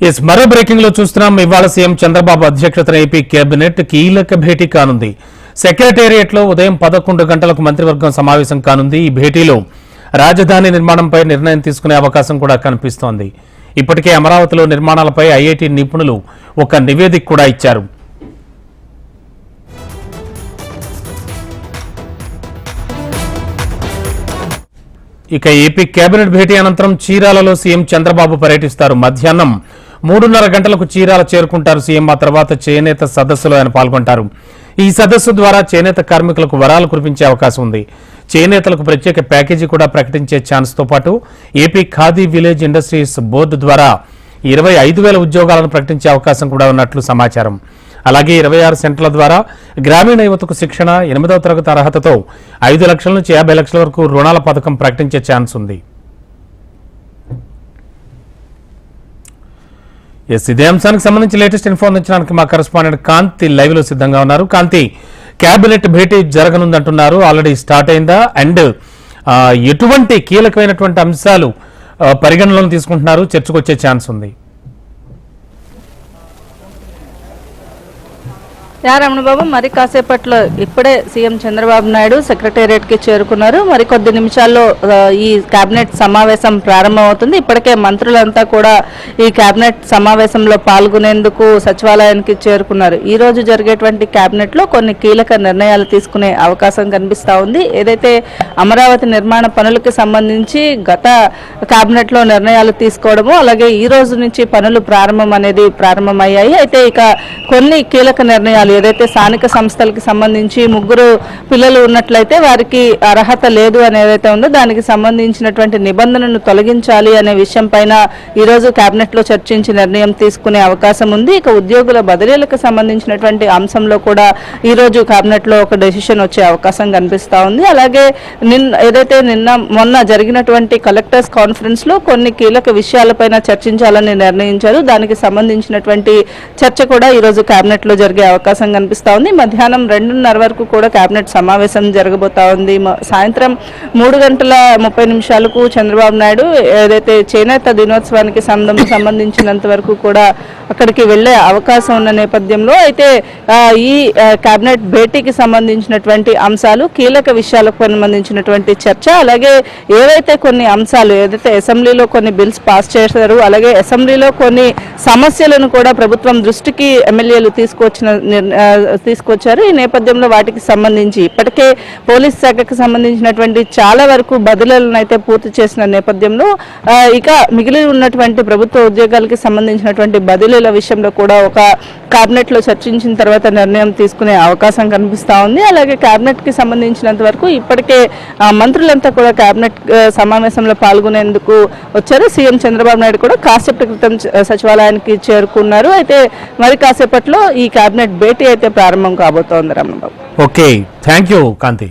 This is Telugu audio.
ఎస్ మరో బ్రేకింగ్లో చూస్తున్నాం. ఇవాళ సీఎం చంద్రబాబు అధ్యక్షతన ఏపీ కేబినెట్ కీలక భేటీ కానుంది. సెక్రటేరియట్లో ఉదయం పదకొండు గంటలకు మంత్రివర్గం సమావేశం కానుంది. ఈ భేటీలో రాజధాని నిర్మాణంపై నిర్ణయం తీసుకునే అవకాశం కూడా కనిపిస్తోంది. ఇప్పటికే అమరావతిలో నిర్మాణాలపై ఐఐటి నిపుణులు ఒక నివేదిక కూడా ఇచ్చారు. ఇక ఏపీ కేబినెట్ భేటీ అనంతరం చీరాలలో సీఎం చంద్రబాబు పర్యటిస్తారు. మధ్యాహ్నం మూడున్నర గంటలకు చీరాల చేరుకుంటారు సీఎం. ఆ తర్వాత చేనేత సదస్సులో ఆయన పాల్గొంటారు. ఈ సదస్సు ద్వారా చేనేత కార్మికులకు వరాలు కురిపించే అవకాశం ఉంది. చేనేతలకు ప్రత్యేక ప్యాకేజీ కూడా ప్రకటించే ఛాన్స్తో పాటు AP Khadi village industries board ద్వారా ఇరవై ఐదు వేల ఉద్యోగాలను ప్రకటించే అవకాశం కూడా ఉన్నట్లు సమాచారం. అలాగే ఇరవై ఆరు సెంటర్ల ద్వారా గ్రామీణ యువతకు శిక్షణ ఎనిమిదవ తరగతి అర్హతతో ఐదు లక్షల నుంచి యాభై లక్షల వరకు రుణాల పథకం ప్రకటించే ఛాన్స్ ఉంది. ఎస్ ఇదే అంశానికి సంబంధించి లేటెస్ట్ ఇన్ఫార్మ్ అందించడానికి మా కరెస్పాండెంట్ కాంతి లైవ్లో సిద్ధంగా ఉన్నారు. కాంతి కేబినెట్ భేటీ జరగనుందంటున్నారు. ఆల్రెడీ స్టార్ట్ అయిందా? అండ్ ఎటువంటి కీలకమైనటువంటి అంశాలు పరిగణనలో తీసుకుంటున్నారు? చర్చకు వచ్చే ఛాన్స్ ఉంది. యా రమణబాబు మరి కాసేపట్లో ఇప్పుడే సీఎం చంద్రబాబు నాయుడు సెక్రటేరియట్కి చేరుకున్నారు. మరి కొద్ది నిమిషాల్లో ఈ కేబినెట్ సమావేశం ప్రారంభమవుతుంది. ఇప్పటికే మంత్రులంతా కూడా ఈ కేబినెట్ సమావేశంలో పాల్గొనేందుకు సచివాలయానికి చేరుకున్నారు. ఈ రోజు జరిగేటువంటి కేబినెట్లో కొన్ని కీలక నిర్ణయాలు తీసుకునే అవకాశం కనిపిస్తా ఉంది. ఏదైతే అమరావతి నిర్మాణ పనులకు సంబంధించి గత కేబినెట్లో నిర్ణయాలు తీసుకోవడము అలాగే ఈ రోజు నుంచి పనులు ప్రారంభం అనేది ప్రారంభమయ్యాయి. అయితే ఇక కొన్ని కీలక నిర్ణయాలు ఏదైతే స్థానిక సంస్థలకు సంబంధించి ముగ్గురు పిల్లలు ఉన్నట్లయితే వారికి అర్హత లేదు అని ఏదైతే ఉందో దానికి సంబంధించినటువంటి నిబంధనను తొలగించాలి అనే విషయం పైన ఈరోజు కేబినెట్లో చర్చించి నిర్ణయం తీసుకునే అవకాశం ఉంది. ఇక ఉద్యోగుల బదిలీలకు సంబంధించినటువంటి అంశంలో కూడా ఈ రోజు ఒక డెసిషన్ వచ్చే అవకాశం కనిపిస్తూ ఉంది. అలాగే నిన్న ఏదైతే నిన్న మొన్న జరిగినటువంటి కలెక్టర్స్ కాన్ఫరెన్స్లో కొన్ని కీలక విషయాలపైన చర్చించాలని నిర్ణయించారు. దానికి సంబంధించినటువంటి చర్చ కూడా ఈ రోజు జరిగే అవకాశం కనిపిస్తా ఉంది. మధ్యాహ్నం రెండున్నర వరకు కూడా కేబినెట్ సమావేశం జరగబోతా ఉంది. సాయంత్రం మూడు గంటల ముప్పై నిమిషాలకు చంద్రబాబు నాయుడు ఏదైతే చేనేత దినోత్సవానికి సంబంధం సంబంధించినంత వరకు కూడా అక్కడికి వెళ్ళే అవకాశం ఉన్న నేపథ్యంలో అయితే ఈ కేబినెట్ భేటీకి సంబంధించినటువంటి అంశాలు కీలక విషయాలకు సంబంధించినటువంటి చర్చ అలాగే ఏవైతే కొన్ని అంశాలు ఏదైతే అసెంబ్లీలో కొన్ని బిల్స్ పాస్ చేశారు అలాగే అసెంబ్లీలో కొన్ని సమస్యలను కూడా ప్రభుత్వం దృష్టికి ఎమ్మెల్యేలు తీసుకొచ్చిన తీసుకొచ్చారు. ఈ నేపథ్యంలో వాటికి సంబంధించి ఇప్పటికే పోలీస్ శాఖకు సంబంధించినటువంటి చాలా వరకు బదిలీలను అయితే పూర్తి చేసిన నేపథ్యంలో ఇక మిగిలి ఉన్నటువంటి ప్రభుత్వ ఉద్యోగాలకి సంబంధించినటువంటి బదిలీల విషయంలో కూడా ఒక క్యాబినెట్లో లో చర్చించిన తర్వాత నిర్ణయం తీసుకునే అవకాశం కనిపిస్తా ఉంది. అలాగే క్యాబినెట్కి కి సంబంధించినంత వరకు ఇప్పటికే మంత్రులంతా కూడా క్యాబినెట్ సమావేశంలో పాల్గొనేందుకు వచ్చారు. సీఎం చంద్రబాబు నాయుడు కూడా కాసేపటి క్రితం సచివాలయానికి చేరుకున్నారు. అయితే మరి కాసేపట్లో ఈ క్యాబినెట్ భేటీ అయితే ప్రారంభం కాబోతోంది Ramanababu. Okay. Thank you Kanthi.